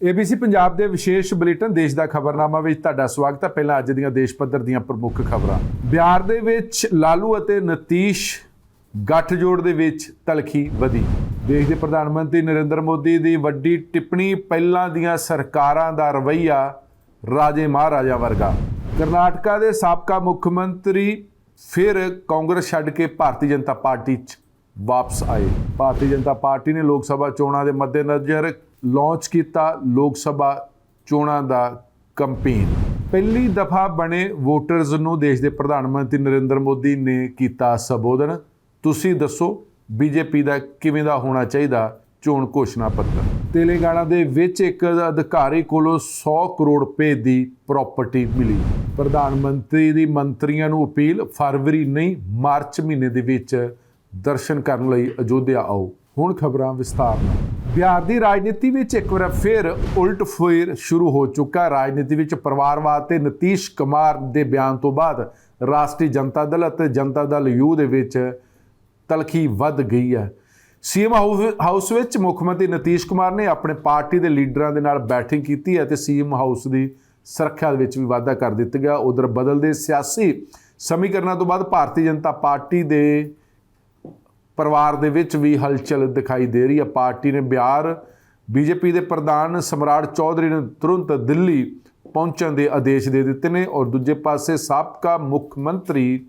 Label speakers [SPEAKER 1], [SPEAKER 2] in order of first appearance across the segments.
[SPEAKER 1] ABC Punjab ਦੇ ਵਿਸ਼ੇਸ਼ bulletin ਦੇਸ਼ ਦਾ ਖਬਰਨਾਮਾ ਵਿੱਚ ਤੁਹਾਡਾ ਸਵਾਗਤ ਹੈ। ਪਹਿਲਾਂ ਅੱਜ ਦੀਆਂ ਦੇਸ਼ ਪੱਧਰ ਦੀਆਂ ਪ੍ਰਮੁੱਖ ਖਬਰਾਂ। ਬਿਹਾਰ ਦੇ ਵਿੱਚ ਲਾਲੂ ਅਤੇ ਨਤੀਸ਼ ਗੱਠਜੋੜ ਦੇ ਵਿੱਚ ਤਲਖੀ ਵਧੀ। ਦੇਸ਼ ਦੇ ਪ੍ਰਧਾਨ ਮੰਤਰੀ ਨਰਿੰਦਰ ਮੋਦੀ ਦੀ ਵੱਡੀ ਟਿੱਪਣੀ ਪਹਿਲਾਂ ਦੀਆਂ ਸਰਕਾਰਾਂ ਦਾ ਰਵੱਈਆ ਰਾਜੇ ਮਹਾਰਾਜਾ ਵਰਗਾ। ਕਰਨਾਟਕਾ ਦੇ ਸਾਬਕਾ ਮੁੱਖ ਮੰਤਰੀ ਫਿਰ ਕਾਂਗਰਸ ਛੱਡ ਕੇ ਭਾਰਤੀ ਜਨਤਾ ਪਾਰਟੀ 'ਚ ਵਾਪਸ ਆਏ। ਭਾਰਤੀ ਜਨਤਾ ਪਾਰਟੀ ਨੇ ਲੋਕ ਸਭਾ ਚੋਣਾਂ ਦੇ ਮੱਦੇਨਜ਼ਰ ਲਾਂਚ ਕੀਤਾ ਲੋਕ ਸਭਾ ਚੋਣਾਂ ਦਾ ਕੰਪੇਨ। ਪਹਿਲੀ ਦਫਾ ਬਣੇ ਵੋਟਰਸ ਨੂੰ ਦੇਸ਼ ਦੇ ਪ੍ਰਧਾਨ ਮੰਤਰੀ ਨਰਿੰਦਰ ਮੋਦੀ ਨੇ ਕੀਤਾ ਸੰਬੋਧਨ। ਤੁਸੀਂ ਦੱਸੋ, ਬੀਜੇਪੀ ਦਾ ਕਿਵੇਂ ਦਾ ਹੋਣਾ ਚਾਹੀਦਾ ਚੋਣ ਘੋਸ਼ਣਾ ਪੱਤਰ? ਤੇਲੰਗਾਨਾ ਦੇ ਵਿੱਚ ਇੱਕ ਅਧਿਕਾਰੀ ਕੋਲੋਂ 100 ਕਰੋੜ ਰੁਪਏ ਦੀ ਪ੍ਰਾਪਰਟੀ ਮਿਲੀ। ਪ੍ਰਧਾਨ ਮੰਤਰੀ ਦੀ ਮੰਤਰੀਆਂ ਨੂੰ ਅਪੀਲ, ਫਰਵਰੀ ਨਹੀਂ, ਮਾਰਚ ਮਹੀਨੇ ਦੇ ਵਿੱਚ ਦਰਸ਼ਨ ਕਰਨ ਲਈ ਅਯੋਧਿਆ ਆਓ। ਹੁਣ ਖਬਰਾਂ ਵਿਸਥਾਰ ਨਾਲ। ਬਿਹਾਰ ਦੀ ਰਾਜਨੀਤੀ ਵਿੱਚ ਇੱਕ ਵਾਰ ਫਿਰ ਉਲਟ ਫੇਰ ਸ਼ੁਰੂ ਹੋ ਚੁੱਕਾ ਰਾਜਨੀਤੀ ਵਿੱਚ ਪਰਿਵਾਰਵਾਦ ਤੇ ਨਤੀਸ਼ ਕੁਮਾਰ ਦੇ ਬਿਆਨ ਤੋਂ ਬਾਅਦ ਰਾਸ਼ਟਰੀ ਜਨਤਾ ਦਲ ਅਤੇ ਜਨਤਾ ਦਲ ਯੂ ਦੇ ਵਿੱਚ ਤਲਖੀ ਵੱਧ ਗਈ ਹੈ। ਸੀਐਮ ਹਾਊਸ ਵਿੱਚ ਮੁੱਖ ਮੰਤਰੀ ਨਤੀਸ਼ ਕੁਮਾਰ ਨੇ ਆਪਣੇ ਪਾਰਟੀ ਦੇ ਲੀਡਰਾਂ ਦੇ ਨਾਲ ਬੈਠਕ ਕੀਤੀ ਹੈ ਤੇ ਸੀਐਮ ਹਾਊਸ ਦੀ ਸੁਰੱਖਿਆ ਦੇ ਵਿੱਚ ਵੀ ਵਾਧਾ ਕਰ ਦਿੱਤਾ ਗਿਆ। ਉਧਰ ਬਦਲਦੇ ਸਿਆਸੀ ਸਮੀਕਰਨਾਂ ਤੋਂ ਬਾਅਦ ਭਾਰਤੀ ਜਨਤਾ ਪਾਰਟੀ ਦੇ ਪਰਿਵਾਰ ਦੇ ਵਿੱਚ ਵੀ ਹਲਚਲ ਦਿਖਾਈ ਦੇ ਰਹੀ ਹੈ। ਪਾਰਟੀ ਨੇ ਬਿਹਾਰ ਬੀਜੇਪੀ ਦੇ ਪ੍ਰਧਾਨ ਸਮਰਾਟ ਚੌਧਰੀ ਨੂੰ ਤੁਰੰਤ ਦਿੱਲੀ ਪਹੁੰਚਣ ਦੇ ਆਦੇਸ਼ ਦੇ ਦਿੱਤੇ ਨੇ ਔਰ ਦੂਜੇ ਪਾਸੇ ਸਾਬਕਾ ਮੁੱਖ ਮੰਤਰੀ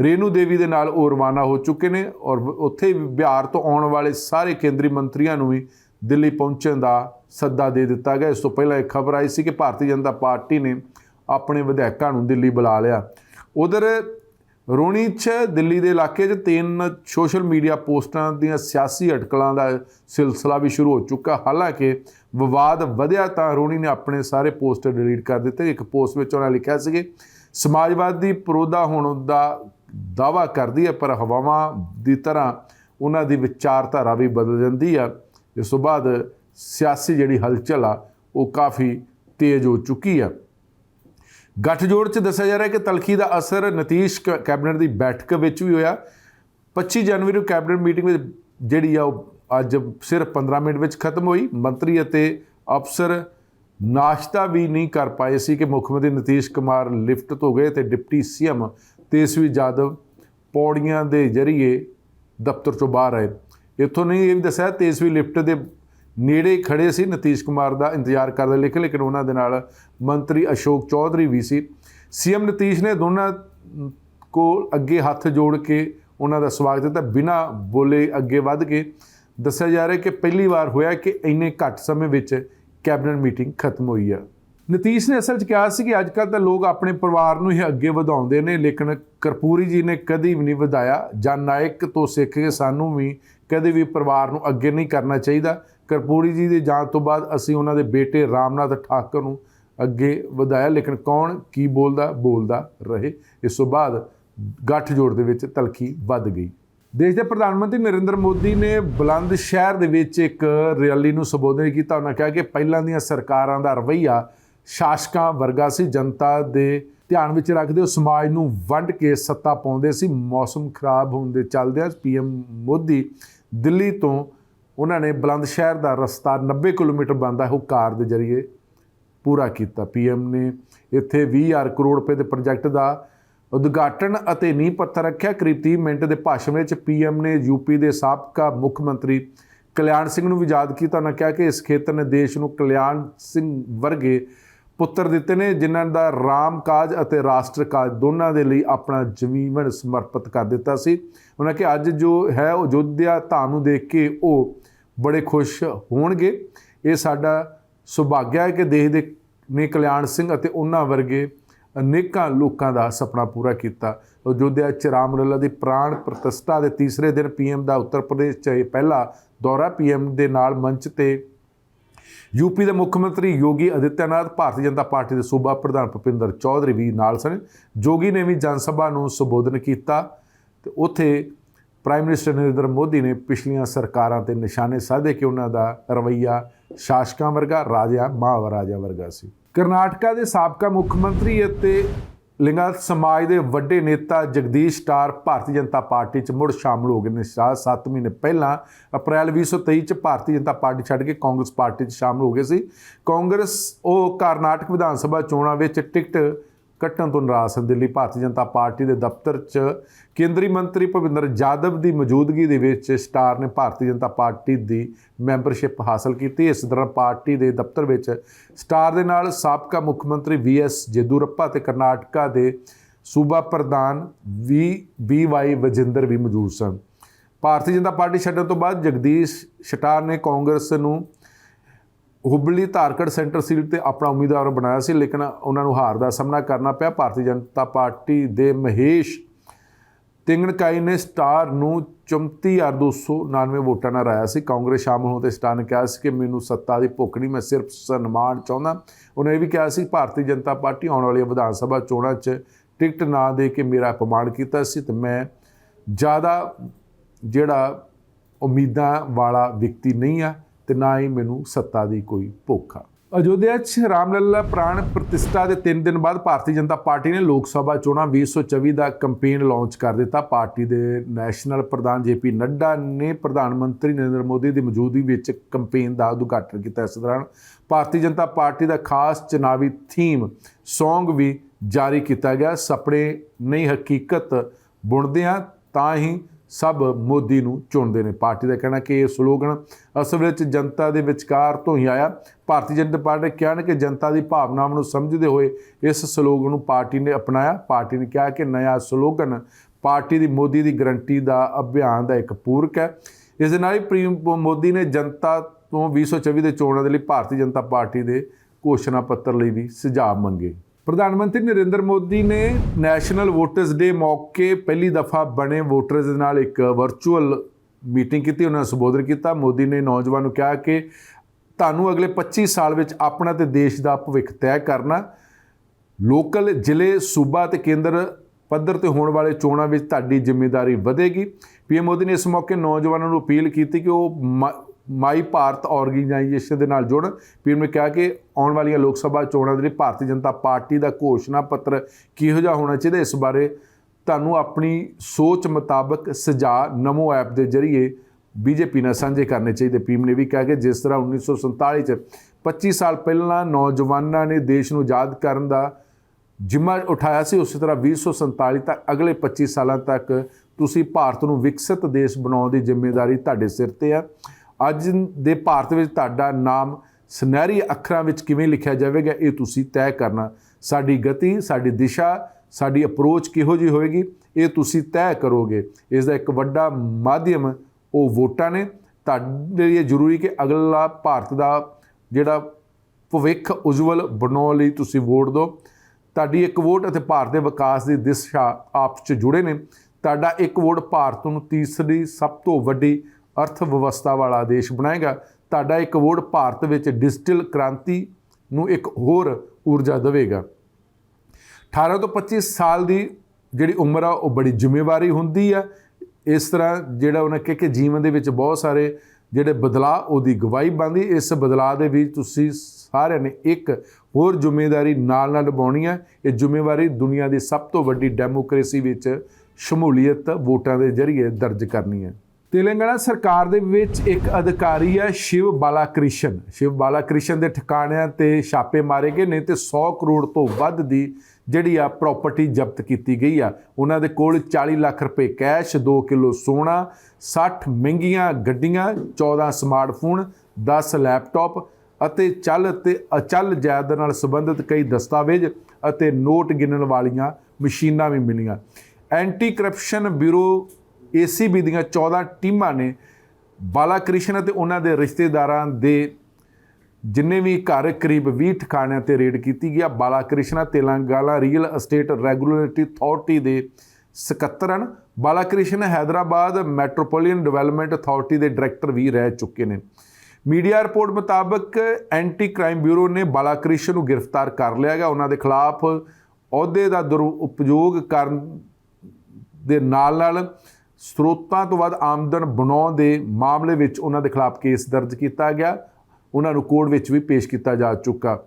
[SPEAKER 1] ਰੇਨੂ ਦੇਵੀ ਦੇ ਨਾਲ ਉਹ ਰਵਾਨਾ ਹੋ ਚੁੱਕੇ ਨੇ ਔਰ ਉੱਥੇ ਵੀ ਬਿਹਾਰ ਤੋਂ ਆਉਣ ਵਾਲੇ ਸਾਰੇ ਕੇਂਦਰੀ ਮੰਤਰੀਆਂ ਨੂੰ ਵੀ ਦਿੱਲੀ ਪਹੁੰਚਣ ਦਾ ਸੱਦਾ ਦੇ ਦਿੱਤਾ ਗਿਆ। ਇਸ ਤੋਂ ਪਹਿਲਾਂ ਇੱਕ ਖਬਰ ਆਈ ਸੀ ਕਿ ਭਾਰਤੀ ਜਨਤਾ ਪਾਰਟੀ ਨੇ ਆਪਣੇ ਵਿਧਾਇਕਾਂ ਨੂੰ ਦਿੱਲੀ ਬੁਲਾ ਲਿਆ। ਉਧਰ ਰੋਣੀ 'ਚ ਦਿੱਲੀ ਦੇ ਇਲਾਕੇ 'ਚ ਤਿੰਨ ਸੋਸ਼ਲ ਮੀਡੀਆ ਪੋਸਟਾਂ ਦੀਆਂ ਸਿਆਸੀ ਅਟਕਲਾਂ ਦਾ ਸਿਲਸਿਲਾ ਵੀ ਸ਼ੁਰੂ ਹੋ ਚੁੱਕਾ। ਹਾਲਾਂਕਿ ਵਿਵਾਦ ਵਧਿਆ ਤਾਂ ਰੋਣੀ ਨੇ ਆਪਣੇ ਸਾਰੇ ਪੋਸਟ ਡਿਲੀਟ ਕਰ ਦਿੱਤੇ। ਇੱਕ ਪੋਸਟ ਵਿੱਚ ਉਹਨਾਂ ਲਿਖਿਆ ਸੀਗੇ ਕਿ ਸਮਾਜਵਾਦੀ ਪ੍ਰੋਧਾ ਹੋਣ ਦਾ ਦਾਵਾ ਕਰਦੀ ਹੈ, ਪਰ ਹਵਾਵਾਂ ਦੀ ਤਰ੍ਹਾਂ ਉਹਨਾਂ ਦੀ ਵਿਚਾਰਧਾਰਾ ਵੀ ਬਦਲ ਜਾਂਦੀ ਆ। ਇਸ ਤੋਂ ਬਾਅਦ ਸਿਆਸੀ ਜਿਹੜੀ ਹਲਚਲ ਆ, ਉਹ ਕਾਫੀ ਤੇਜ਼ ਹੋ ਚੁੱਕੀ ਆ। ਗੱਠਜੋੜ 'ਚ ਦੱਸਿਆ ਜਾ ਰਿਹਾ ਕਿ ਤਲਖੀ ਦਾ ਅਸਰ ਨਤੀਸ਼ ਕ- ਕੈਬਨਿਟ ਦੀ ਬੈਠਕ ਵਿੱਚ ਵੀ ਹੋਇਆ। 25 ਜਨਵਰੀ ਨੂੰ ਕੈਬਨਿਟ ਮੀਟਿੰਗ ਵਿੱਚ ਜਿਹੜੀ ਆ ਉਹ ਅੱਜ ਸਿਰਫ 15 ਮਿੰਟ ਵਿੱਚ ਖਤਮ ਹੋਈ। ਮੰਤਰੀ ਅਤੇ ਅਫਸਰ ਨਾਸ਼ਤਾ ਵੀ ਨਹੀਂ ਕਰ ਪਾਏ ਸੀ ਕਿ ਮੁੱਖ ਮੰਤਰੀ ਨਤੀਸ਼ ਕੁਮਾਰ ਲਿਫਟ ਤੋਂ ਗਏ ਤੇ ਡਿਪਟੀ ਸੀਐਮ ਤੇਜਸਵੀ ਜਾਦਵ ਪੌੜੀਆਂ ਦੇ ਜ਼ਰੀਏ ਦਫ਼ਤਰ ਤੋਂ ਬਾਹਰ ਆਏ। ਇੱਥੋਂ ਨਹੀਂ ਇਹ ਵੀ ਦੱਸਿਆ, ਤੇਸਵੀ ਲਿਫਟ ਦੇ ਨੇੜੇ ਹੀ ਖੜੇ ਸੀ। ਨਤੀਸ਼ ਕੁਮਾਰ ਦਾ ਇੰਤਜ਼ਾਰ ਕਰਦੇ ਲੇਕਿਨ ਲੇਕਿਨ ਉਹਨਾਂ ਦੇ ਨਾਲ ਮੰਤਰੀ ਅਸ਼ੋਕ ਚੌਧਰੀ ਵੀ ਸੀ। ਸੀਐਮ ਨਤੀਸ਼ ਨੇ ਦੋਨਾਂ ਕੋਲ ਅੱਗੇ ਹੱਥ ਜੋੜ ਕੇ ਉਹਨਾਂ ਦਾ ਸਵਾਗਤ ਕੀਤਾ। ਬਿਨਾਂ ਬੋਲੇ ਅੱਗੇ ਵੱਧ ਕੇ ਦੱਸਿਆ ਜਾ ਰਿਹਾ ਕਿ ਪਹਿਲੀ ਵਾਰ ਹੋਇਆ ਕਿ ਇੰਨੇ ਘੱਟ ਸਮੇਂ ਵਿੱਚ ਕੈਬਨਿਟ ਮੀਟਿੰਗ ਖਤਮ ਹੋਈ ਆ। ਨਤੀਸ਼ ਨੇ ਅਸਲ 'ਚ ਕਿਹਾ ਸੀ ਕਿ ਅੱਜ ਕੱਲ੍ਹ ਤਾਂ ਲੋਕ ਆਪਣੇ ਪਰਿਵਾਰ ਨੂੰ ਹੀ ਅੱਗੇ ਵਧਾਉਂਦੇ ਨੇ, ਲੇਕਿਨ ਕਰਪੂਰੀ ਜੀ ਨੇ ਕਦੀ ਵੀ ਨਹੀਂ ਵਧਾਇਆ। ਜਨ ਨਾਇਕ ਤੋਂ ਸਿੱਖ ਕੇ ਸਾਨੂੰ ਵੀ ਕਦੇ ਵੀ ਪਰਿਵਾਰ ਨੂੰ ਅੱਗੇ ਨਹੀਂ ਕਰਨਾ ਚਾਹੀਦਾ। ਕਰਪੂਰੀ ਜੀ ਦੇ ਜਾਣ ਤੋਂ ਬਾਅਦ ਅਸੀਂ ਉਹਨਾਂ ਦੇ ਬੇਟੇ ਰਾਮਨਾਥ ਠਾਕਰ ਨੂੰ ਅੱਗੇ ਵਧਾਇਆ, ਲੇਕਿਨ ਕੌਣ, ਕੀ ਬੋਲਦਾ ਬੋਲਦਾ ਰਹੇ। ਇਸ ਤੋਂ ਬਾਅਦ ਗੱਠਜੋੜ ਦੇ ਵਿੱਚ ਤਲਖੀ ਵੱਧ ਗਈ। ਦੇਸ਼ ਦੇ ਪ੍ਰਧਾਨ ਮੰਤਰੀ ਨਰਿੰਦਰ ਮੋਦੀ ਨੇ ਬੁਲੰਦ ਸ਼ਹਿਰ ਦੇ ਵਿੱਚ ਇੱਕ ਰੈਲੀ ਨੂੰ ਸੰਬੋਧਨ ਕੀਤਾ। ਉਹਨਾਂ ਕਿਹਾ ਕਿ ਪਹਿਲਾਂ ਦੀਆਂ ਸਰਕਾਰਾਂ ਦਾ ਰਵੱਈਆ ਸ਼ਾਸਕਾਂ ਵਰਗਾ ਸੀ। ਜਨਤਾ ਦੇ ਧਿਆਨ ਵਿੱਚ ਰੱਖਦੇ ਉਹ ਸਮਾਜ ਨੂੰ ਵੰਡ ਕੇ ਸੱਤਾ ਪਾਉਂਦੇ ਸੀ। ਮੌਸਮ ਖਰਾਬ ਹੋਣ ਦੇ ਚੱਲਦਿਆਂ ਪੀਐਮ ਮੋਦੀ ਦਿੱਲੀ ਤੋਂ ਉਹਨਾਂ ਨੇ ਬੁਲੰਦ ਸ਼ਹਿਰ ਦਾ ਰਸਤਾ 90 ਕਿਲੋਮੀਟਰ ਬਣਦਾ ਉਹ ਕਾਰ ਦੇ ਜ਼ਰੀਏ ਪੂਰਾ ਕੀਤਾ। ਪੀਐਮ ਨੇ ਇੱਥੇ 20000 ਕਰੋੜ ਰੁਪਏ ਦੇ ਪ੍ਰੋਜੈਕਟ ਦਾ ਉਦਘਾਟਨ ਅਤੇ ਨੀਂਹ ਪੱਥਰ ਰੱਖਿਆ। ਕਰੀਬ 30 ਮਿੰਟ ਦੇ ਭਾਸ਼ਣ ਵਿੱਚ ਪੀਐਮ ਨੇ ਯੂਪੀ ਦੇ ਸਾਬਕਾ ਮੁੱਖ ਮੰਤਰੀ ਕਲਿਆਣ ਸਿੰਘ ਨੂੰ ਵੀ ਯਾਦ ਕੀਤਾ। ਉਹਨਾਂ ਕਿਹਾ ਕਿ ਇਸ ਖੇਤਰ ਨੇ ਦੇਸ਼ ਨੂੰ ਕਲਿਆਣ ਸਿੰਘ ਵਰਗੇ ਪੁੱਤਰ ਦਿੱਤੇ ਨੇ, ਜਿਨ੍ਹਾਂ ਦਾ ਰਾਮ ਕਾਜ ਅਤੇ ਰਾਸ਼ਟਰ ਕਾਜ ਦੋਨਾਂ ਦੇ ਲਈ ਆਪਣਾ ਜਮੀਵਨ ਸਮਰਪਿਤ ਕਰ ਦਿੱਤਾ ਸੀ। ਉਹਨਾਂ ਕਿ ਅੱਜ ਜੋ ਹੈ ਉਹ ਅਯੋਧਿਆ ਧਾਮ ਨੂੰ ਦੇਖ ਕੇ ਉਹ ਬੜੇ ਖੁਸ਼ ਹੋਣਗੇ। ਇਹ ਸਾਡਾ ਸੁਭਾਗਿਆ ਹੈ ਕਿ ਦੇਸ਼ ਦੇ ਨੇ ਕਲਿਆਣ ਸਿੰਘ ਅਤੇ ਉਹਨਾਂ ਵਰਗੇ ਅਨੇਕਾਂ ਲੋਕਾਂ ਦਾ ਸੁਪਨਾ ਪੂਰਾ ਕੀਤਾ। ਅਯੋਧਿਆ ਚ ਰਾਮਲਲਾ ਦੀ ਪ੍ਰਾਣ ਪ੍ਰਤਿਸ਼ਠਾ ਦੇ ਤੀਸਰੇ ਦਿਨ ਪੀਐਮ ਦਾ ਉੱਤਰ ਪ੍ਰਦੇਸ਼ ਚ ਇਹ ਪਹਿਲਾ ਦੌਰਾ ਪੀਐਮ ਦੇ ਨਾਲ ਮੰਚ ਤੇ ਯੂਪੀ ਦੇ ਮੁੱਖ ਮੰਤਰੀ ਯੋਗੀ ਆਦਿੱਤਿਆਨਾਥ ਭਾਰਤੀ ਜਨਤਾ ਪਾਰਟੀ ਦੇ ਸੂਬਾ ਪ੍ਰਧਾਨ ਭੁਪਿੰਦਰ ਚੌਧਰੀ ਵੀ ਨਾਲ ਸਨ। ਜੋਗੀ ਨੇ ਵੀ ਜਨ ਸਭਾ ਨੂੰ ਸੰਬੋਧਨ ਕੀਤਾ ਤੇ ਉੱਥੇ ਪ੍ਰਾਈਮ ਮਿਨਿਸਟਰ ਨਰਿੰਦਰ ਮੋਦੀ ਨੇ ਪਿਛਲੀਆਂ ਸਰਕਾਰਾਂ ਤੇ ਨਿਸ਼ਾਨੇ ਸਾਧੇ ਕਿ ਉਹਨਾਂ ਦਾ ਰਵੱਈਆ ਸ਼ਾਸਕਾਂ ਵਰਗਾ ਰਾਜਾ ਮਹਾਰਾਜਾ ਵਰਗਾ ਸੀ। ਕਰਨਾਟਕਾ ਦੇ ਸਾਬਕਾ ਮੁੱਖ ਮੰਤਰੀ ਅਤੇ ਲਿੰਗਾ ਸਮਾਜ ਦੇ ਵੱਡੇ ਨੇਤਾ ਜਗਦੀਸ਼ ਟਾਰ ਭਾਰਤੀ ਜਨਤਾ ਪਾਰਟੀ 'ਚ ਮੁੜ ਸ਼ਾਮਲ ਹੋ ਗਏ ਨੇ ਸ਼ਾਹ 7 ਮਹੀਨੇ ਪਹਿਲਾਂ। ਅਪ੍ਰੈਲ 2023 'ਚ ਭਾਰਤੀ ਜਨਤਾ ਪਾਰਟੀ ਛੱਡ ਕੇ ਕਾਂਗਰਸ ਪਾਰਟੀ 'ਚ ਸ਼ਾਮਲ ਹੋ ਗਏ ਸੀ। ਕਾਂਗਰਸ ਉਹ ਕਰਨਾਟਕ ਵਿਧਾਨ ਸਭਾ ਚੋਣਾਂ ਵਿੱਚ ਟਿਕਟ ਕੱਟਣ ਤੋਂ ਨਾਰਾਜ਼ ਸਨ। ਦਿੱਲੀ ਭਾਰਤੀ ਜਨਤਾ ਪਾਰਟੀ ਦੇ ਦਫ਼ਤਰ 'ਚ ਕੇਂਦਰੀ ਮੰਤਰੀ ਭਵਿੰਦਰ ਜਾਦਵ ਦੀ ਮੌਜੂਦਗੀ ਦੇ ਵਿੱਚ ਸਟਾਰ ਨੇ ਭਾਰਤੀ ਜਨਤਾ ਪਾਰਟੀ ਦੀ ਮੈਂਬਰਸ਼ਿਪ ਹਾਸਲ ਕੀਤੀ। ਇਸ ਦੌਰਾਨ ਪਾਰਟੀ ਦੇ ਦਫ਼ਤਰ ਵਿੱਚ ਸਟਾਰ ਦੇ ਨਾਲ ਸਾਬਕਾ ਮੁੱਖ ਮੰਤਰੀ ਵੀ ਵੀਐਸ ਜੇਦੂਰੱਪਾ ਤੇ ਕਰਨਾਟਕਾ ਦੇ ਸੂਬਾ ਪ੍ਰਧਾਨ ਵੀ ਬੀਵਾਈ ਵਜਿੰਦਰ ਵੀ ਮੌਜੂਦ ਸਨ। ਭਾਰਤੀ ਜਨਤਾ ਪਾਰਟੀ ਛੱਡਣ ਤੋਂ ਬਾਅਦ ਜਗਦੀਸ਼ ਸ਼ਟਾਰ ਨੇ ਕਾਂਗਰਸ ਨੂੰ ਹੁਬਲੀ ਧਾਰਕੜ ਸੈਂਟਰ ਸੀਟ ਤੇ ਆਪਣਾ ਉਮੀਦਵਾਰ ਬਣਾਇਆ ਸੀ, ਲੇਕਿਨ ਉਹਨਾਂ ਨੂੰ ਹਾਰ ਦਾ ਸਾਹਮਣਾ ਕਰਨਾ ਪਿਆ। ਭਾਰਤੀ ਜਨਤਾ ਪਾਰਟੀ ਦੇ ਮਹੇਸ਼ ਤਿੰਗਣਕਾਈ ਨੇ ਸਟਾਰ ਨੂੰ 34299 ਵੋਟਾਂ ਨਾਲ ਰਾਇਆ ਸੀ। ਕਾਂਗਰਸ ਸ਼ਾਮਲ ਹੋਣ ਤੇ ਸਟਾਰ ਨੇ ਕਿਹਾ ਸੀ ਕਿ ਮੈਨੂੰ ਸੱਤਾ ਦੀ ਭੁੱਖ ਨਹੀਂ, ਮੈਂ ਸਿਰਫ ਸਨਮਾਨ ਚਾਹੁੰਦਾ। ਉਹਨੇ ਇਹ ਵੀ ਕਿਹਾ ਸੀ, ਭਾਰਤੀ ਜਨਤਾ ਪਾਰਟੀ ਆਉਣ ਵਾਲੀਆਂ ਵਿਧਾਨ ਸਭਾ ਚੋਣਾਂ 'ਚ ਟਿਕਟ ਨਾ ਦੇ ਕੇ ਮੇਰਾ ਅਪਮਾਨ ਕੀਤਾ ਸੀ ਤੇ ਮੈਂ ਜ਼ਿਆਦਾ ਜਿਹੜਾ ਉਮੀਦਾਂ ਵਾਲਾ ਵਿਅਕਤੀ ਨਹੀਂ ਆ ਤੇ ਨਾ ਹੀ ਮੈਨੂੰ ਸੱਤਾ ਦੀ ਕੋਈ ਭੁੱਖ ਆ। ਅਯੋਧਿਆ 'ਚ ਰਾਮਲੱਲਾ ਪ੍ਰਾਣ ਪ੍ਰਤਿਸ਼ਠਾ ਦੇ 3 ਦਿਨ ਬਾਅਦ ਭਾਰਤੀ ਜਨਤਾ ਪਾਰਟੀ ਨੇ ਲੋਕ ਸਭਾ ਚੋਣਾਂ 2024 ਦਾ ਕੈਂਪੇਨ ਲਾਂਚ ਕਰ ਦਿੱਤਾ। ਪਾਰਟੀ ਦੇ ਨੈਸ਼ਨਲ ਪ੍ਰਧਾਨ ਜੇਪੀ ਨੱਡਾ ਨੇ ਪ੍ਰਧਾਨ ਮੰਤਰੀ ਨਰਿੰਦਰ ਮੋਦੀ ਦੀ ਮੌਜੂਦਗੀ ਵਿੱਚ ਕੈਂਪੇਨ ਦਾ ਉਦਘਾਟਨ ਕੀਤਾ। ਇਸ ਦੌਰਾਨ ਭਾਰਤੀ ਜਨਤਾ ਪਾਰਟੀ ਦਾ ਖਾਸ ਚੁਣਾਵੀ ਥੀਮ Song ਵੀ ਜਾਰੀ ਕੀਤਾ ਗਿਆ। ਸੁਪਨੇ ਨਹੀਂ ਹਕੀਕਤ ਬੁਣਦੇ ਆ ਤਾਂ ਹੀ ਸਭ ਮੋਦੀ ਨੂੰ ਚੁਣਦੇ ਨੇ। ਪਾਰਟੀ ਦਾ ਕਹਿਣਾ ਕਿ ਇਹ ਸਲੋਗਨ ਅਸਲ ਵਿੱਚ ਜਨਤਾ ਦੇ ਵਿਚਕਾਰ ਤੋਂ ਹੀ ਆਇਆ। ਭਾਰਤੀ ਜਨਤਾ ਪਾਰਟੀ ਨੇ ਕਿਹਾ ਕਿ ਜਨਤਾ ਦੀ ਭਾਵਨਾਵਾਂ ਨੂੰ ਸਮਝਦੇ ਹੋਏ ਇਸ ਸਲੋਗਨ ਨੂੰ ਪਾਰਟੀ ਨੇ ਅਪਣਾਇਆ। ਪਾਰਟੀ ਨੇ ਕਿਹਾ ਕਿ ਨਵਾਂ ਸਲੋਗਨ ਪਾਰਟੀ ਦੀ ਮੋਦੀ ਦੀ ਗਰੰਟੀ ਦਾ ਅਭਿਆਨ ਦਾ ਇੱਕ ਪੂਰਕ ਹੈ। ਇਸ ਦੇ ਨਾਲ ਹੀ ਪ੍ਰੀਮ ਮੋਦੀ ਨੇ ਜਨਤਾ ਤੋਂ 2024 ਦੇ ਚੋਣਾਂ ਦੇ ਲਈ ਭਾਰਤੀ ਜਨਤਾ ਪਾਰਟੀ ਦੇ ਘੋਸ਼ਣਾ ਪੱਤਰ ਲਈ ਵੀ ਸੁਝਾਅ ਮੰਗੇ। ਪ੍ਰਧਾਨ ਮੰਤਰੀ ਨਰਿੰਦਰ ਮੋਦੀ ਨੇ ਨੈਸ਼ਨਲ ਵੋਟਰਸ ਡੇ ਮੌਕੇ ਪਹਿਲੀ ਦਫਾ ਬਣੇ ਵੋਟਰਸ ਦੇ ਨਾਲ ਇੱਕ ਵਰਚੁਅਲ ਮੀਟਿੰਗ ਕੀਤੀ, ਉਹਨਾਂ ਨੂੰ ਸੰਬੋਧਨ ਕੀਤਾ। ਮੋਦੀ ਨੇ ਨੌਜਵਾਨ ਨੂੰ ਕਿਹਾ ਕਿ ਤੁਹਾਨੂੰ ਅਗਲੇ 25 ਸਾਲ ਵਿੱਚ ਆਪਣਾ ਤੇ ਦੇਸ਼ ਦਾ ਭਵਿੱਖ ਤੈਅ ਕਰਨਾ। ਲੋਕਲ ਜ਼ਿਲ੍ਹੇ, ਸੂਬਾ ਤੇ ਕੇਂਦਰ ਪੱਧਰ ਤੇ ਹੋਣ ਵਾਲੇ ਚੋਣਾਂ ਵਿੱਚ ਤੁਹਾਡੀ ਜ਼ਿੰਮੇਵਾਰੀ ਵਧੇਗੀ। ਪੀਐਮ ਮੋਦੀ ਨੇ ਇਸ ਮੌਕੇ ਨੌਜਵਾਨਾਂ ਨੂੰ ਅਪੀਲ ਕੀਤੀ ਕਿ ਉਹ ਮ- ਮਾਈ ਭਾਰਤ ਆਰਗੇਨਾਈਜੇਸ਼ਨ ਦੇ ਨਾਲ ਜੁੜਨ। ਪੀਐਮ ਨੇ ਕਿਹਾ ਕਿ ਆਉਣ ਵਾਲੀਆਂ ਲੋਕ ਸਭਾ ਚੋਣਾਂ ਦੇ ਲਈ ਭਾਰਤੀ ਜਨਤਾ ਪਾਰਟੀ ਦਾ ਘੋਸ਼ਣਾ ਪੱਤਰ ਕਿਹੋ ਜਿਹਾ ਹੋਣਾ ਚਾਹੀਦਾ, ਇਸ ਬਾਰੇ ਤੁਹਾਨੂੰ ਆਪਣੀ ਸੋਚ ਮੁਤਾਬਕ ਸੁਝਾਅ ਨਮੋ ਐਪ ਦੇ ਜ਼ਰੀਏ ਬੀਜੇਪੀ ਨਾਲ ਸਾਂਝੇ ਕਰਨੇ ਚਾਹੀਦੇ। ਪੀਐਮ ਨੇ ਵੀ ਕਿਹਾ ਕਿ ਜਿਸ ਤਰ੍ਹਾਂ 1947 ਚ 25 ਸਾਲ ਪਹਿਲਾਂ ਨੌਜਵਾਨਾਂ ਨੇ ਦੇਸ਼ ਨੂੰ ਆਜ਼ਾਦ ਕਰਨ ਦਾ ਜਿੰਮਾ ਉਠਾਇਆ ਸੀ, ਉਸੇ ਤਰ੍ਹਾਂ 2047 ਤੱਕ ਅਗਲੇ 25 ਸਾਲਾਂ ਤੱਕ ਤੁਸੀਂ ਭਾਰਤ ਨੂੰ ਵਿਕਸਿਤ ਦੇਸ਼ ਬਣਾਉਣ ਦੀ ਜ਼ਿੰਮੇਵਾਰੀ ਤੁਹਾਡੇ ਸਿਰ ਤੇ ਆ। ਅੱਜ ਦੇ ਭਾਰਤ ਵਿੱਚ ਤੁਹਾਡਾ ਨਾਮ ਸੁਨਹਿਰੀ ਅੱਖਰਾਂ ਵਿੱਚ ਕਿਵੇਂ ਲਿਖਿਆ ਜਾਵੇਗਾ, ਇਹ ਤੁਸੀਂ ਤੈਅ ਕਰਨਾ। ਸਾਡੀ ਗਤੀ, ਸਾਡੀ ਦਿਸ਼ਾ, ਸਾਡੀ ਅਪਰੋਚ ਕਿਹੋ ਜੀ ਹੋਏਗੀ ਇਹ ਤੁਸੀਂ ਤੈਅ ਕਰੋਗੇ। ਇਸ ਦਾ ਇੱਕ ਵੱਡਾ ਮਾਧਿਅਮ ਉਹ ਵੋਟਾਂ ਨੇ। ਤੁਹਾਡੇ ਲਈ ਜ਼ਰੂਰੀ ਕਿ ਅਗਲਾ ਭਾਰਤ ਦਾ ਜਿਹੜਾ ਭਵਿੱਖ ਉਜਵਲ ਬਣਾਉਣ ਲਈ ਤੁਸੀਂ ਵੋਟ ਦਿਓ। ਤੁਹਾਡੀ ਇੱਕ ਵੋਟ ਅਤੇ ਭਾਰਤ ਦੇ ਵਿਕਾਸ ਦੀ ਦਿਸ਼ਾ ਆਪਸ 'ਚ ਜੁੜੇ ਨੇ। ਤੁਹਾਡਾ ਇੱਕ ਵੋਟ ਭਾਰਤ ਨੂੰ ਤੀਸਰੀ ਸਭ ਤੋਂ ਵੱਡੀ ਅਰਥ ਵਿਵਸਥਾ ਵਾਲਾ ਦੇਸ਼ ਬਣਾਏਗਾ। ਤੁਹਾਡਾ ਇੱਕ ਵੋਟ ਭਾਰਤ ਵਿੱਚ ਡਿਜੀਟਲ ਕ੍ਰਾਂਤੀ ਨੂੰ ਇੱਕ ਹੋਰ ਊਰਜਾ ਦੇਵੇਗਾ। 18 ਤੋਂ 25 ਸਾਲ ਦੀ ਜਿਹੜੀ ਉਮਰ ਆ, ਉਹ ਬੜੀ ਜ਼ਿੰਮੇਵਾਰੀ ਹੁੰਦੀ ਆ। ਇਸ ਤਰ੍ਹਾਂ ਜਿਹੜਾ ਉਹਨਾਂ ਕਿਹਾ ਕਿ ਜੀਵਨ ਦੇ ਵਿੱਚ ਬਹੁਤ ਸਾਰੇ ਜਿਹੜੇ ਬਦਲਾਅ, ਉਹਦੀ ਗਵਾਹੀ ਬਣਦੀ। ਇਸ ਬਦਲਾਅ ਦੇ ਵਿੱਚ ਤੁਸੀਂ ਸਾਰਿਆਂ ਨੇ ਇੱਕ ਹੋਰ ਜ਼ਿੰਮੇਵਾਰੀ ਨਾਲ ਨਾਲ ਨਿਭਾਉਣੀ ਹੈ ਇਹ ਜ਼ਿੰਮੇਵਾਰੀ ਦੁਨੀਆ ਦੀ ਸਭ ਤੋਂ ਵੱਡੀ ਡੈਮੋਕ੍ਰੇਸੀ ਵਿੱਚ ਸ਼ਮੂਲੀਅਤ ਵੋਟਾਂ ਦੇ ਜ਼ਰੀਏ ਦਰਜ ਕਰਨੀ ਹੈ ਤੇਲੰਗਾਨਾ ਸਰਕਾਰ ਦੇ ਵਿੱਚ ਇੱਕ ਅਧਿਕਾਰੀ ਹੈ ਸ਼ਿਵ ਬਾਲਾਕ੍ਰਿਸ਼ਨ। ਸ਼ਿਵ ਬਾਲਾਕ੍ਰਿਸ਼ਨ ਦੇ ਠਿਕਾਣਿਆਂ ਤੇ ਛਾਪੇ ਮਾਰੇ ਗਏ ਨੇ ਤੇ 100 ਕਰੋੜ ਤੋਂ ਵੱਧ ਦੀ ਜਿਹੜੀ ਆ ਪ੍ਰਾਪਰਟੀ ਜ਼ਬਤ ਕੀਤੀ ਗਈ ਆ। ਉਹਨਾਂ ਦੇ ਕੋਲ 40 ਲੱਖ ਰੁਪਏ ਕੈਸ਼ 2 ਕਿਲੋ ਸੋਨਾ 60 ਮਹਿੰਗੀਆਂ ਗੱਡੀਆਂ 14 ਸਮਾਰਟਫੋਨ 10 ਲੈਪਟਾਪ ਅਤੇ ਚੱਲ ਤੇ ਅਚਲ ਜਾਇਦਾਦ ਨਾਲ ਸੰਬੰਧਿਤ ਕਈ ਦਸਤਾਵੇਜ਼ ਅਤੇ ਨੋਟ ਗਿਣਨ ਵਾਲੀਆਂ ਮਸ਼ੀਨਾਂ ਵੀ ਮਿਲੀਆਂ। ਐਂਟੀ ਕਰਪਸ਼ਨ ਬਿਊਰੋ ਏਸੀਬੀ ਦੀਆਂ 14 ਟੀਮਾਂ ਨੇ ਬਾਲਾਕ੍ਰਿਸ਼ਨ ਅਤੇ ਉਹਨਾਂ ਦੇ ਰਿਸ਼ਤੇਦਾਰਾਂ ਦੇ ਜਿੰਨੇ ਵੀ ਘਰ ਕਰੀਬ 20 ਠਿਕਾਣਿਆਂ ਤੇ ਰੇਡ ਕੀਤੀ ਗਿਆ Balakrishna, Telangana real estate regulatory authority ਦੇ ਸਕੱਤਰ ਹਨ। Balakrishna, Hyderabad metropolitan development authority ਦੇ ਡਾਇਰੈਕਟਰ ਵੀ ਰਹਿ ਚੁੱਕੇ ਨੇ। ਮੀਡੀਆ ਰਿਪੋਰਟ ਮੁਤਾਬਕ ਐਂਟੀ ਕ੍ਰਾਈਮ ਬਿਊਰੋ ਨੇ ਬਾਲਾਕ੍ਰਿਸ਼ਨ ਨੂੰ ਗ੍ਰਿਫਤਾਰ ਕਰ ਲਿਆ ਗਿਆ ਉਹਨਾਂ ਦੇ ਖਿਲਾਫ ਅਹੁਦੇ ਦਾ ਦੁਰਉਪਯੋਗ ਕਰਨ ਦੇ ਨਾਲ ਨਾਲ ਸਰੋਤਾਂ ਤੋਂ ਵੱਧ ਆਮਦਨ ਬਣਾਉਣ ਦੇ ਮਾਮਲੇ ਵਿੱਚ ਉਹਨਾਂ ਦੇ ਖਿਲਾਫ ਕੇਸ ਦਰਜ ਕੀਤਾ ਗਿਆ। ਉਹਨਾਂ ਨੂੰ ਕੋਰਟ ਵਿੱਚ ਵੀ ਪੇਸ਼ ਕੀਤਾ ਜਾ ਚੁੱਕਾ।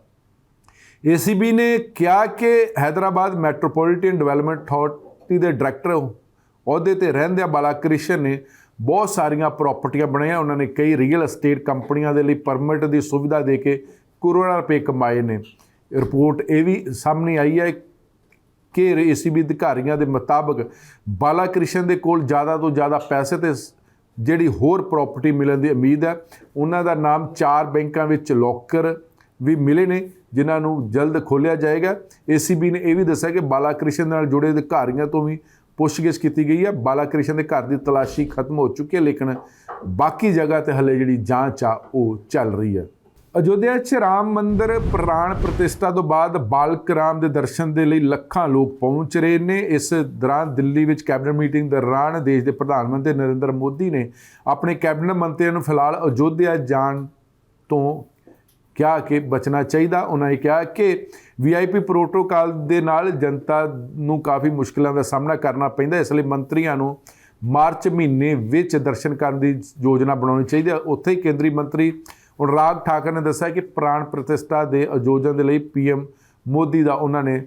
[SPEAKER 1] ਏਸੀਬੀ ਨੇ ਕਿਹਾ ਕਿ ਹైదరాబాద్ ਮੈਟਰੋਪੋਲੀਟਨ ਡਿਵੈਲਪਮੈਂਟ ਅਥਾਰਟੀ ਦੇ ਡਾਇਰੈਕਟਰ ਅਹੁਦੇ ਤੇ ਰਹਿੰਦਿਆਂ ਬਾਲਾ ਕ੍ਰਿਸ਼ਨ ਨੇ ਬਹੁਤ ਸਾਰੀਆਂ ਪ੍ਰਾਪਰਟੀਆਂ ਬਣਾਈਆਂ। ਉਹਨਾਂ ਨੇ ਕਈ ਰੀਅਲ ਅਸਟੇਟ ਕੰਪਨੀਆਂ ਦੇ ਲਈ ਪਰਮਿਟ ਦੀ ਸੁਵਿਧਾ ਦੇ ਕੇ ਕਰੋੜਾਂ ਰੁਪਏ ਕਮਾਏ ਨੇ। ਰਿਪੋਰਟ ਇਹ ਵੀ ਸਾਹਮਣੇ ਆਈ ਹੈ ਕਿ ਏਸੀਬੀ ਅਧਿਕਾਰੀਆਂ ਦੇ ਮੁਤਾਬਕ ਬਾਲਾ ਕ੍ਰਿਸ਼ਨ ਦੇ ਕੋਲ ਜ਼ਿਆਦਾ ਤੋਂ ਜ਼ਿਆਦਾ ਪੈਸੇ ਤੇ ਜਿਹੜੀ ਹੋਰ ਪ੍ਰਾਪਰਟੀ ਮਿਲਣ ਦੀ ਉਮੀਦ ਹੈ। ਉਹਨਾਂ ਦਾ ਨਾਮ ਚਾਰ ਬੈਂਕਾਂ ਵਿੱਚ ਲੋਕਰ ਵੀ ਮਿਲੇ ਨੇ, ਜਿਨ੍ਹਾਂ ਨੂੰ ਜਲਦ ਖੋਲ੍ਹਿਆ ਜਾਏਗਾ। ਏਸੀਬੀ ਨੇ ਇਹ ਵੀ ਦੱਸਿਆ ਕਿ ਬਾਲਾ ਕ੍ਰਿਸ਼ਨ ਨਾਲ ਜੁੜੇ ਅਧਿਕਾਰੀਆਂ ਤੋਂ ਵੀ ਪੁੱਛਗਿੱਛ ਕੀਤੀ ਗਈ ਹੈ। ਬਾਲਾ ਕ੍ਰਿਸ਼ਨ ਦੇ ਘਰ ਦੀ ਤਲਾਸ਼ੀ ਖਤਮ ਹੋ ਚੁੱਕੀ ਹੈ, ਲੇਕਿਨ ਬਾਕੀ ਜਗ੍ਹਾ ਤੇ ਹਲੇ ਜਿਹੜੀ ਜਾਂਚ ਆ, ਉਹ ਚੱਲ ਰਹੀ ਹੈ। ਅਯੋਧਿਆ 'ਚ ਰਾਮ ਮੰਦਿਰ ਪ੍ਰਾਣ ਪ੍ਰਤਿਸ਼ਠਾ ਤੋਂ ਬਾਅਦ ਬਾਲਕ ਰਾਮ ਦੇ ਦਰਸ਼ਨ ਦੇ ਲਈ ਲੱਖਾਂ ਲੋਕ ਪਹੁੰਚ ਰਹੇ ਨੇ। ਇਸ ਦੌਰਾਨ ਦਿੱਲੀ ਵਿੱਚ ਕੈਬਨਿਟ ਮੀਟਿੰਗ ਦੌਰਾਨ ਦੇਸ਼ ਦੇ ਪ੍ਰਧਾਨ ਮੰਤਰੀ ਨਰਿੰਦਰ ਮੋਦੀ ਨੇ ਆਪਣੇ ਕੈਬਨਿਟ ਮੰਤਰੀਆਂ ਨੂੰ ਫਿਲਹਾਲ ਅਯੋਧਿਆ ਜਾਣ ਤੋਂ ਕਿਹਾ ਕਿ ਬਚਣਾ ਚਾਹੀਦਾ। ਉਹਨਾਂ ਨੇ ਕਿਹਾ ਕਿ ਵੀਆਈਪੀ ਪ੍ਰੋਟੋਕਾਲ ਦੇ ਨਾਲ ਜਨਤਾ ਨੂੰ ਕਾਫੀ ਮੁਸ਼ਕਲਾਂ ਦਾ ਸਾਹਮਣਾ ਕਰਨਾ ਪੈਂਦਾ ਇਸ ਲਈ ਮੰਤਰੀਆਂ ਨੂੰ ਮਾਰਚ ਮਹੀਨੇ ਵਿੱਚ ਦਰਸ਼ਨ ਕਰਨ ਦੀ ਯੋਜਨਾ ਬਣਾਉਣੀ ਚਾਹੀਦੀ ਹੈ। ਉੱਥੇ ਹੀ ਕੇਂਦਰੀ ਮੰਤਰੀ ਅਨੁਰਾਗ ਠਾਕਰ ਨੇ ਦੱਸਿਆ ਕਿ ਪ੍ਰਾਣ ਪ੍ਰਤਿਸ਼ਠਾ ਦੇ ਆਯੋਜਨ ਦੇ ਲਈ ਪੀਐਮ ਮੋਦੀ ਦਾ ਉਹਨਾਂ ਨੇ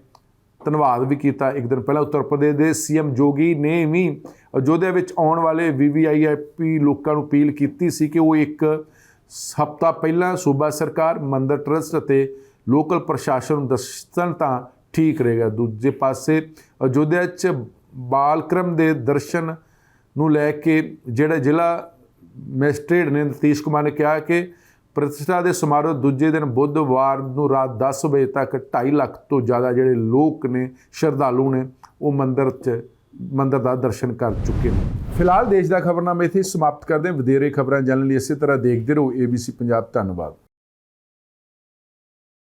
[SPEAKER 1] ਧੰਨਵਾਦ ਵੀ ਕੀਤਾ ਇੱਕ ਦਿਨ ਪਹਿਲਾਂ ਉੱਤਰ ਪ੍ਰਦੇਸ਼ ਦੇ ਸੀਐਮ ਜੋਗੀ ਨੇ ਵੀ ਅਯੋਧਿਆ ਵਿੱਚ ਆਉਣ ਵਾਲੇ ਵੀਵੀਆਈਪੀ ਲੋਕਾਂ ਨੂੰ ਅਪੀਲ ਕੀਤੀ ਸੀ ਕਿ ਉਹ ਇੱਕ ਹਫ਼ਤਾ ਪਹਿਲਾਂ ਸੂਬਾ ਸਰਕਾਰ, ਮੰਦਰ ਟਰਸਟ ਅਤੇ ਲੋਕਲ ਪ੍ਰਸ਼ਾਸਨ ਨੂੰ ਦੱਸਣ ਤਾਂ ਠੀਕ ਰਹੇਗਾ। ਦੂਜੇ ਪਾਸੇ ਅਯੋਧਿਆ 'ਚ ਬਾਲਕ੍ਰਮ ਦੇ ਦਰਸ਼ਨ ਨੂੰ ਲੈ ਕੇ ਜਿਹੜਾ ਜ਼ਿਲ੍ਹਾ ਮੈਜਿਸਟ੍ਰੇਟ ਨੇ ਨਤੀਸ਼ ਕੁਮਾਰ ਨੇ ਕਿਹਾ ਕਿ ਪ੍ਰਤਿਸ਼ਠਾ ਦੇ ਸਮਾਰੋਹ ਦੂਜੇ ਦਿਨ ਬੁੱਧਵਾਰ ਨੂੰ ਰਾਤ 10 ਵਜੇ ਤੱਕ 2.5 ਲੱਖ ਤੋਂ ਜ਼ਿਆਦਾ ਜਿਹੜੇ ਲੋਕ ਨੇ, ਸ਼ਰਧਾਲੂ ਨੇ, ਉਹ ਮੰਦਿਰ 'ਚ, ਮੰਦਿਰ ਦਾ ਦਰਸ਼ਨ ਕਰ ਚੁੱਕੇ ਨੇ। ਫਿਲਹਾਲ ਦੇਸ਼ ਦਾ ਖਬਰਨਾਮਾ ਇੱਥੇ ਸਮਾਪਤ ਕਰਦੇ ਹਾਂ। ਵਧੇਰੇ ਖਬਰਾਂ ਜਾਣਨ ਲਈ ਇਸੇ ਤਰ੍ਹਾਂ ਦੇਖਦੇ ਰਹੋ। ABC ਪੰਜਾਬ, ਧੰਨਵਾਦ।